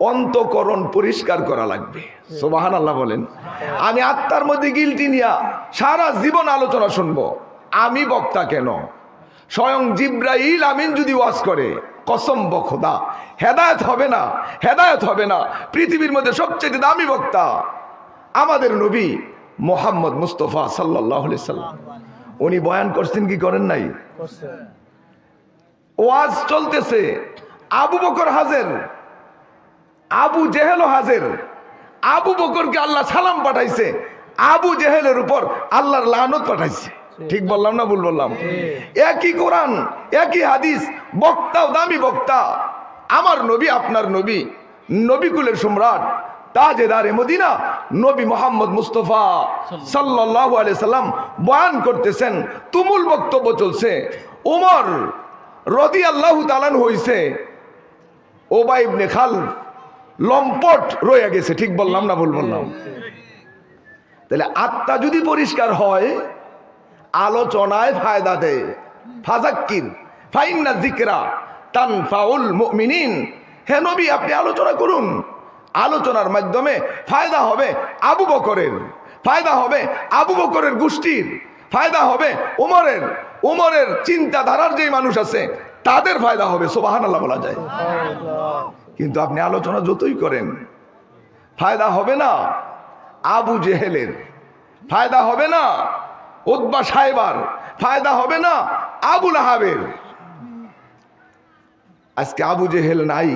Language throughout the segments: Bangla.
অন্তকরণ পরিষ্কার করা লাগবে। সোবাহান আল্লাহ বলেন। আমি আত্মার মধ্যে গিলটি নিয়া সারা জীবন আলোচনা শুনব। আমি বক্তা কেন? স্বয়ং জিব্রাইল আমিন যদি ওয়াজ করে কসম বখদা হেদায়ত হবে না হেদায়ত হবে না। পৃথিবীর মধ্যে সবচেয়ে দামি বক্তা আমাদের নবী মোহাম্মদ মুস্তফা সাল্লাহ সাল্লাম। উনি বয়ান করছেন কি করেন নাই? ওয়াজ চলতেছে। আবু বকর হাজের আবু জেহেল হাজের। আবু বকরকে আল্লাহ সালাম পাঠাইছে। আবু জেহেলের উপর আল্লাহর লানত পাঠাইছে। ঠিক বললাম না ভুল বললাম? একই কোরআন একই হাদিস বক্তাও দামি বক্তা। আমার নবী আপনার নবী নবীকুলের সম্রাট তাজেদারে মদিনা নবী মোহাম্মদ মুস্তফা সাল্লাল্লাহু আলাইহি সাল্লাম বয়ান করতেছেন। তুমুল বক্তব্য চলছে। ওমর রদি আল্লাহ তালান হইছে। ওবাই ইবনে খাল লম্পট রয়ে গেছে ঠিক বললাম না ভুল বললাম? তাহলে আত্মা যদি পরিষ্কার হয় আলোচনায় ফায়দা দেয় ফাজাক্কির ফাইন্না জিকরা তান ফাউল মুমিনিন। হে নবী আপনি আলোচনা করুন। আলোচনার মাধ্যমে ফায়দা হবে আবু বকরের ফায়দা হবে আবু বকরের গোষ্ঠীর ফায়দা হবে উমরের। উমরের চিন্তাধারার যে মানুষ আছে তাদের ফায়দা হবে সোবাহান আল্লাহ বলা যায়। কিন্তু আপনি আলোচনা যতই করেন, ফায়দা হবে না আবু জেহেলের, ফায়দা হবে না উদ্বা সাহেবার, ফায়দা হবে না আবুল আহাবের আজকে আবু জেহেল নাই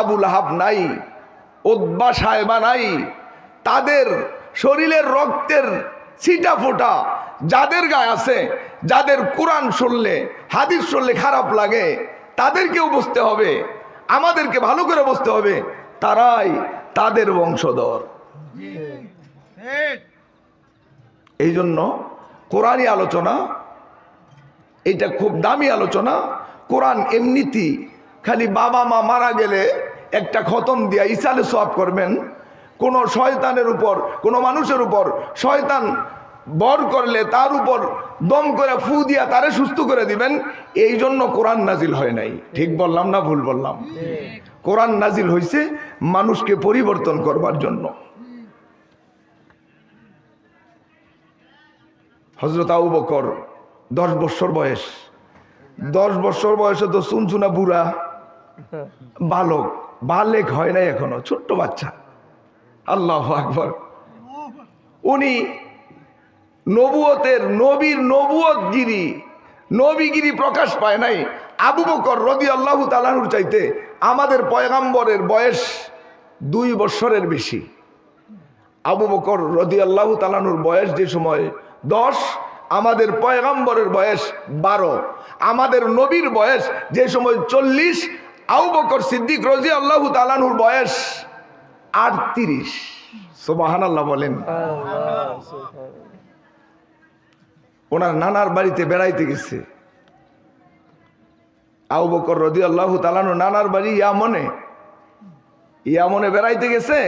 আবুল আহাব নাই উদ্বা সাহেবা নাই, তাদের শরীরের রক্তের ছিটা ফোটা যাদের গায়ে আছে, যাদের কোরআন শুনলে, হাদিস শুনলে খারাপ লাগে, তাদেরকেও বুঝতে হবে আমাদেরকে ভালো করে বুঝতে হবে, তারাই তাদের বংশধর। এই জন্য কোরআনই আলোচনা, এটা খুব দামি আলোচনা। কোরআন এমনিতেই খালি বাবা মা মারা গেলে একটা খতম দিয়া ইসালে সব করবেন। কোনো শয়তানের উপর, কোনো মানুষের উপর শয়তান বর করলে তার উপর দম করে ফু দিয়া তারে সুস্থ করে দিবেন এই জন্য কোরআন নাজিল হয় নাই। ঠিক বললাম না ভুল বললাম? কোরআন নাজিল হয়েছে মানুষকে পরিবর্তন করবার জন্য। হজরত আবু বকর, দশ বৎসর বয়স। দশ বৎসর বয়সে তো শুনছুনা বুড়া, বালক, বালেক হয় নাই এখনও, ছোট্ট বাচ্চা। আল্লাহ আকবর। উনি নবুয়তের নবীর নবুয়তগিরি, নবীগিরি প্রকাশ পায় নাই। আবু বকর রদি আল্লাহ তালানুর চাইতে আমাদের পয়গাম্বরের বয়স দুই বৎসরের বেশি। আবু বকর রদি আল্লাহ তালানুর বয়স যে সময় দশ, আমাদের পয়গাম্বরের বয়স বারো। আমাদের নবীর বয়স যে সময় চল্লিশ, আবু বকর সিদ্দিক রজি আল্লাহ তালানুর বয়স আটত্রিশ। সোবাহান আল্লাহ বলেন ওনার নানার বাড়িতে বেড়াইতে গেছে। আবু বকর রদি আল্লাহ তালানু নানার বাড়ি ইয়ামনে ইয়ামনে বেড়াইতে গেছে,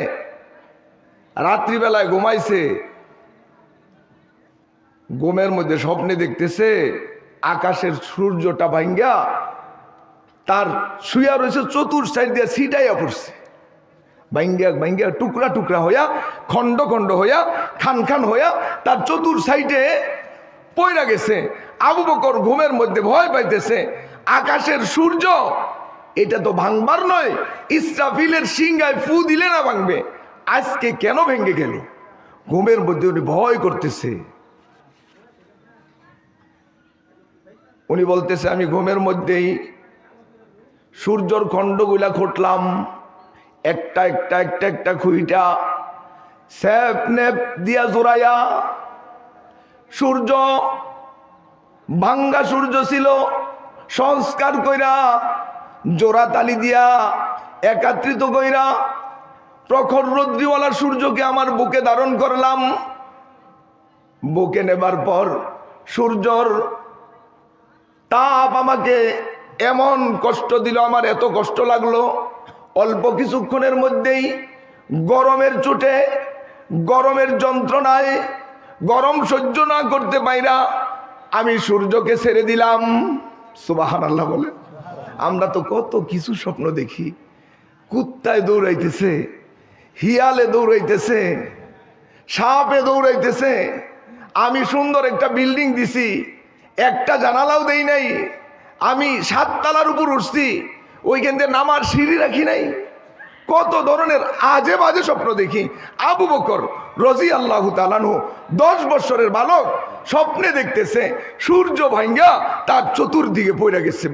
রাত্রিবেলায় ঘুমাইছে, ঘুমের মধ্যে স্বপ্নে দেখতেছে, আকাশের সূর্যটা ভাঙ্গা তার শুয়া রয়েছে চতুর সাইড দিয়ে ছিটাইয়া পড়ছে। ভাঙ্গা ভাঙ্গা টুকরা টুকরা হইয়া, খণ্ড খণ্ড হইয়া, খান খান হইয়া, তার চতুর সাইডে পয়রা গেছে, আবু বকর ঘুমের মধ্যে ভয় পাইতেছে, আকাশের সূর্য, এটা তো ভাঙবার নয়, ইসরাফিলের সিংহায় ফু দিলে না ভাঙবে, আজকে কেন ভেঙে গেল? ঘুমের মধ্যে উনি ভয় করতেছে। উনি বলতেছে, আমি ঘুমের মধ্যেই সূর্যর খণ্ডগুলা খুঁটলাম, একটা একটা একটা একটা খুইটা স্যাপ, নেপ দিয়া জোড়াইয়া সূর্য, ভাঙ্গা সূর্য ছিল, সংস্কার কইরা, জোড়া তালি দিয়া, একাত্রিত কইরা, প্রখর রদ্রিওয়ালা সূর্যকে আমার বুকে ধারণ করলাম। বুকে নেবার পর সূর্যর তাপ আমাকে এমন কষ্ট দিল, আমার এত কষ্ট লাগল। অল্প কিছুক্ষণের মধ্যেই গরমের চোটে, গরমের যন্ত্রণায় গরম সহ্য না করতে পাইরা আমি সূর্যকে ছেড়ে দিলাম। সুবাহান আল্লাহ বলে। আমরা তো কত কিছু স্বপ্ন দেখি। কুত্তায় দৌড়াইতেছে, হিয়ালে দৌড়াইতেছে, সাপে দৌড়াইতেছে। আমি সুন্দর একটা বিল্ডিং দিছি, একটা জানালাও দেই নাই। আমি সাততলার উপর উঠছি, ওইখান থেকে নামার সিঁড়ি রাখি নাই। কত ধরনের আজে বাজে স্বপ্ন দেখি। আবু বকর রজি আল্লাহ তালানু দশ বৎসরের বালক স্বপ্নে দেখতেছে, সূর্য ভাঙ্গা তার চতুর্দিকে পড়ে গেছে।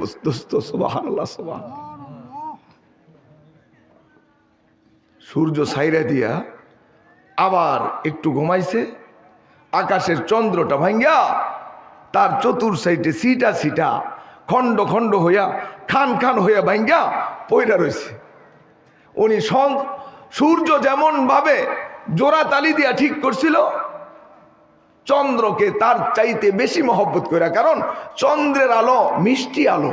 সূর্য সাইরা দিয়া আবার একটু ঘুমাইছে, আকাশের চন্দ্রটা ভাঙ্গা তার চতুর সাইডে সিটা সিটা খণ্ড খণ্ড হইয়া খান খান হইয়া ভাঙ্গা পয়রা রয়েছে উনি সূর্য যেমন ভাবে জোড়া তালি দিয়া ঠিক করছিল চন্দ্রকে তার চাইতে বেশি মহব্বত করে কারণ চন্দ্রের আলো মিষ্টি আলো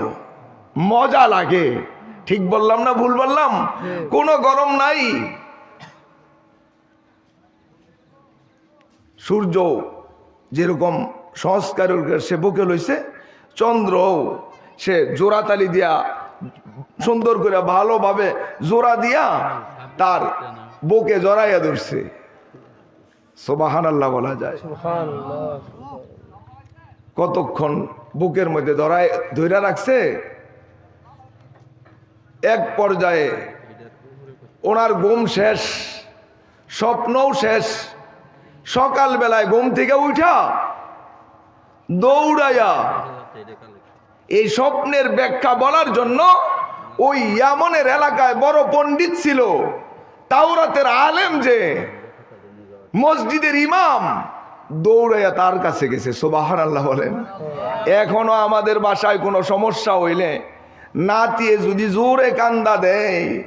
মজা লাগে। ঠিক বললাম না ভুল বললাম? কোনো গরম নাই। সূর্য যেরকম সংস্কারের সে বুকে লইছে চন্দ্র সে জোড়াতালি দিয়া সুন্দর করে ভালোভাবে জোড়া দিয়া তার বুকে জড়াইয়া ধরছে। সোবাহান আল্লাহ বলা যায়। কতক্ষণ বুকের মধ্যে ধরায় ধৈরা রাখছে? এক পর্যায়ে ওনার ঘুম শেষ, স্বপ্নও শেষ। সকালবেলায় ঘুম থেকে উঠা, দৌড়াইয়া এই স্বপ্নের ব্যাখ্যা বলার জন্য ওই ইয়ামনের এলাকায় বড় পণ্ডিত ছিল। তাওরাতের আলেম যে, মসজিদের ইমাম, দৌড়াইয়া তার কাছে গেছে সোবাহান আল্লাহ বলেন। এখনও আমাদের বাসায় কোনো সমস্যা হইলে নাতিয়ে যদি জোরে কান্দা দেয়,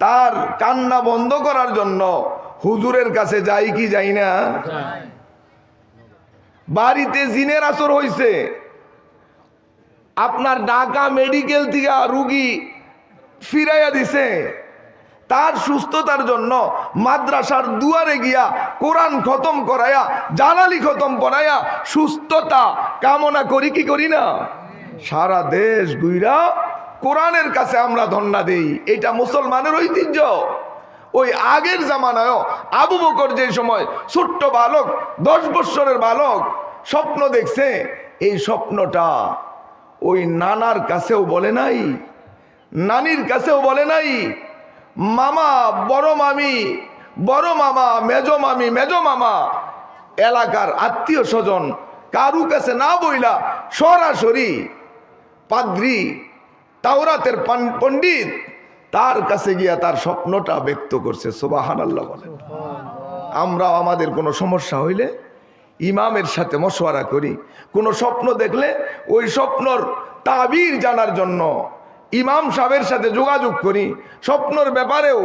তার কান্না বন্ধ করার জন্য হুজুরের কাছে যাই কি যাই না? বাড়িতে জিনের আসর হইছে। আপনার ঢাকা মেডিকেল থেকে রুগী ফিরাইয়া দিছে। তার সুস্থতার জন্য মাদ্রাসার দুয়ারে গিয়া কোরআন খতম করাইয়া, জালালি খতম করাইয়া সুস্থতা কামনা করি, কি করি না? সারা দেশ গুইরা কোরআনের কাছে আমরা ধন্যা দেই। এটা মুসলমানের ঐতিহ্য। ওই আগের জামানায়ও আবু বকর যে সময় ছোট্ট বালক, দশ বৎসরের বালক, স্বপ্ন দেখছে, এই স্বপ্নটা ওই নানার কাছেও বলে নাই, নানির কাছেও বলে নাই, মামা, বড় মামি, বড় মামা, মেজ মামি, মেজ মামা, এলাকার আত্মীয় স্বজন কারু কাছে না বইলা সরাসরি পাদ্রি তাওরাতের পণ্ডিত তার কাছে গিয়া তার স্বপ্নটা ব্যক্ত করছে সোবাহান আল্লাহ বলেন আমরা আমাদের কোনো সমস্যা হইলে ইমামের সাথে মশওয়ারা করি। কোনো স্বপ্ন দেখলে ওই স্বপ্নর তাবির জানার জন্য ইমাম সাহেবের সাথে যোগাযোগ করি। স্বপ্নর ব্যাপারেও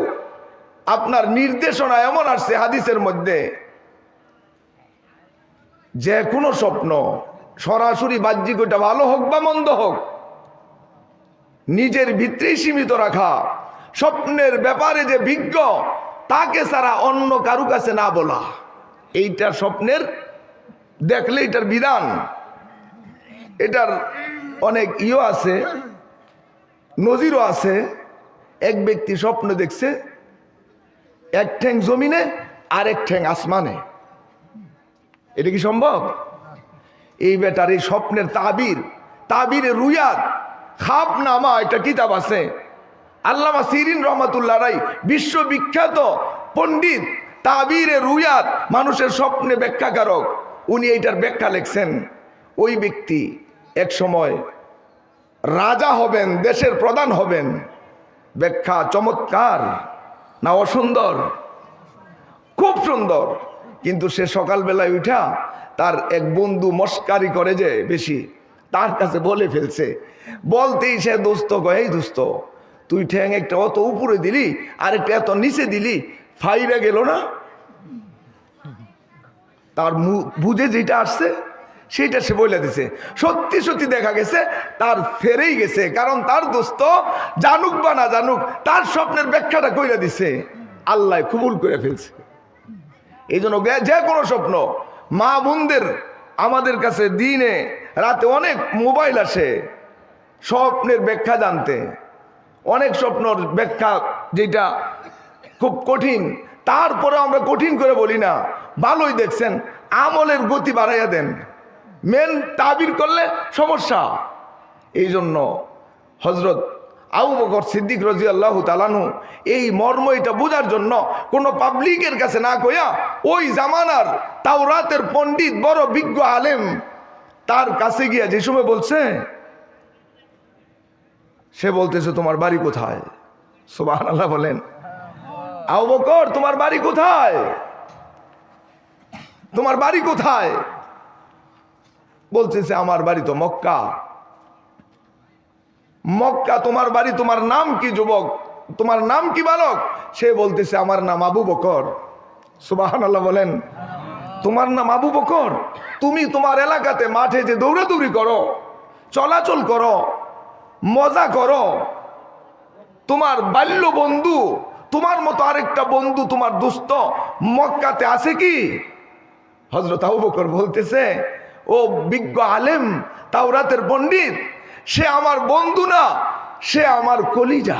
আপনার নির্দেশনা এমন আসছে হাদিসের মধ্যে। যে কোনো স্বপ্ন, সরাসরি বাহ্যিক ওইটা ভালো হোক বা মন্দ হোক, নিজের ভিতরেই সীমিত রাখা। স্বপ্নের ব্যাপারে যে বিজ্ঞ, তাকে ছাড়া অন্য কারু কাছে না বলা। এইটা স্বপ্নের দেখলে এটার বিধান। এটার অনেক ইয়ে আছে, নজিরও আছে। এক ব্যক্তি স্বপ্ন দেখছে, এক ঠ্যাং জমিনে আর এক ঠ্যাং আসমানে। এটা কি সম্ভব? এই বেটার এই স্বপ্নের তাবির, তাবিরে রুয়াত খাপ নামা একটা কিতাব আছে। আল্লামা সিরিন রহমাতুল্লাহ রাই বিশ্ববিখ্যাত পণ্ডিত, তাবিরে রুয়াত মানুষের স্বপ্নে ব্যাখ্যাকারক। উনি এইটার ব্যাখ্যা লেখছেন, ওই ব্যক্তি এক সময় রাজা হবেন, দেশের প্রধান হবেন। ব্যাখ্যা চমৎকার, না অসুন্দর? খুব সুন্দর। কিন্তু সে সকালবেলায় উঠা তার এক বন্ধু মস্কারি করে যে বেশি, তার কাছে বলে ফেলছে, বলতেই সে দোস্ত কয় এই দোস্ত তুই ঠ্যাং একটা অত উপরে দিলি, আর একটা এত নিচে দিলি, ফাইরে গেল না? তার বুঝে যেটা আসছে সেইটা সে বলে দিছে। সত্যি সত্যি দেখা গেছে, তার ফেরেই গেছে, কারণ তার দোস্ত জানুক বা না জানুক, তার স্বপ্নের ব্যাখ্যাটা কইরা দিছে। আল্লাহ কবুল করে ফেলছে। এই জন্য যে কোনো স্বপ্ন, মা বোনদের, আমাদের কাছে দিনে, রাতে অনেক মোবাইল আসে, স্বপ্নের ব্যাখ্যা জানতে। অনেক স্বপ্নর ব্যাখ্যা যেটা খুব কঠিন তারপরে আমরা কঠিন করে বলি না। ভালোই দেখছেন, আমলের গতি বাড়াইয়া দেন। মেন তাবির করলে সমস্যা। এই জন্য হজরত আবু বকর সিদ্দিক রাজি আল্লাহ তালানু এই মর্ম এটা বোঝার জন্য কোনো পাবলিকের কাছে না কইয়া ওই জামানার তাওরাতের পণ্ডিত বড় বিজ্ঞ আলেম তার কাছে গিয়া যে সময় বলছে, সে বলতেছে, তোমার বাড়ি কোথায়? সুবাহ আল্লাহ বলেন, আবু বকর, তোমার বাড়ি কোথায়? তোমার বাড়ি কোথায়? বলতেছে আমার বাড়ি তো মক্কা। মক্কা, তোমার বাড়ি, তোমার নাম কি যুবক? তোমার নাম কি বালক? সে বলতেছে, আমার নাম আবু বকর। সুবাহান বলেন, তোমার নাম আবু বকর? তুমি তোমার এলাকাতে মাঠে যে দৌড়াদৌড়ি করো, চলাচল করো, মজা করো, তোমার বাল্য বন্ধু, তোমার মতো আরেকটা বন্ধু তোমার দুস্থ মক্কাতে আছে কি? হজরত আবু বকর বলতেছে, ও বিজ্ঞ আলেম, তাওরাতের পণ্ডিত, সে আমার বন্ধু না, সে আমার কলিজা।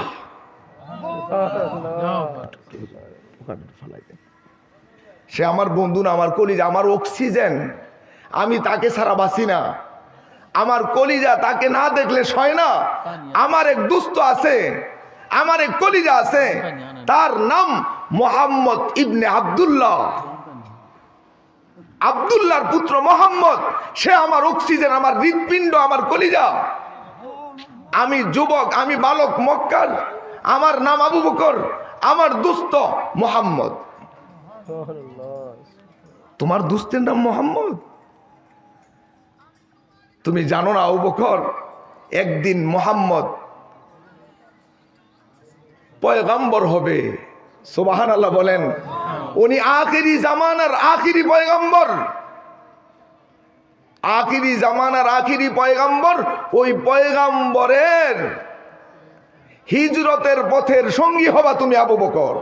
সে আমার বন্ধু না, আমার কলিজা, আমার অক্সিজেন, আমি তাকে ছাড়া বাঁচি না। আমার কলিজা তাকে না দেখলে সয় না। আমার এক দুস্থ আছে, আমার এক কলিজা আছে, তার নাম মোহাম্মদ ইবনে আব্দুল্লাহ। আব্দুল্লাহর পুত্র মোহাম্মদ, সে আমার অক্সিজেন, আমার হৃৎপিণ্ড, আমার কলিজা। আমি যুবক, আমি বালক মক্কার, আমার নাম আবু বকর, আমার দুস্থ মোহাম্মদ। তোমার দুস্থের নাম মোহাম্মদ? তুমি জানো না আবু বকর, একদিন মোহাম্মদ পয়গাম্বর হবে। সোবাহান আল্লাহ বলেন উনি আখিরি জামানার আখিরি পয়গাম্বর। আখিরি জামানার আখিরি পয়গাম্বর ওই পয়গাম্বরের হিজরতের পথের সঙ্গী হবা তুমি আবু বকর।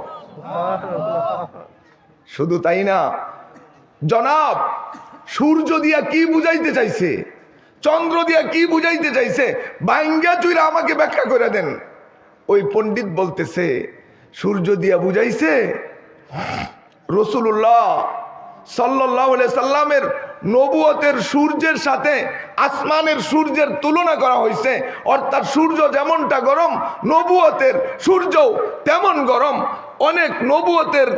শুধু তাই না, জনাব, সূর্য দিয়া কি বুঝাইতে চাইছে, চন্দ্র দিয়া কি বুঝাইতে চাইছে বাইঙ্গা চুইরা আমাকে ব্যাখ্যা করে দেন। ওই পণ্ডিত বলতেছে, সূর্য দিয়া বুঝাইছে রসুল্লাহ সাল্লাহ সাল্লামের নবুয়তের সূর্যের সাথে আসমানের সূর্যের তুলনা করা হয়েছে অর্থাৎ সূর্য যেমনটা গরম, নবুয়তের সূর্য তেমন গরম। অনেক নবুয়তের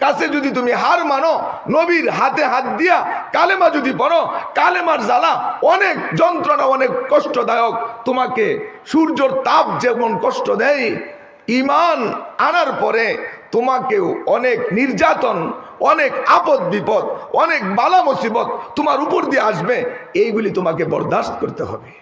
কাছে যদি তুমি হার মানো, নবীর হাতে হাত দিয়া কালেমা যদি পড়ো, কালেমার জ্বালা অনেক যন্ত্রণা, অনেক কষ্টদায়ক। তোমাকে সূর্যর তাপ যেমন কষ্ট দেয় ইমান আনার পরে তোমাকেও অনেক নির্যাতন, অনেক আপদ বিপদ, অনেক বালা মুসিবত তোমার উপর দিয়ে আসবে। এইগুলি তোমাকে বরদাস্ত করতে হবে।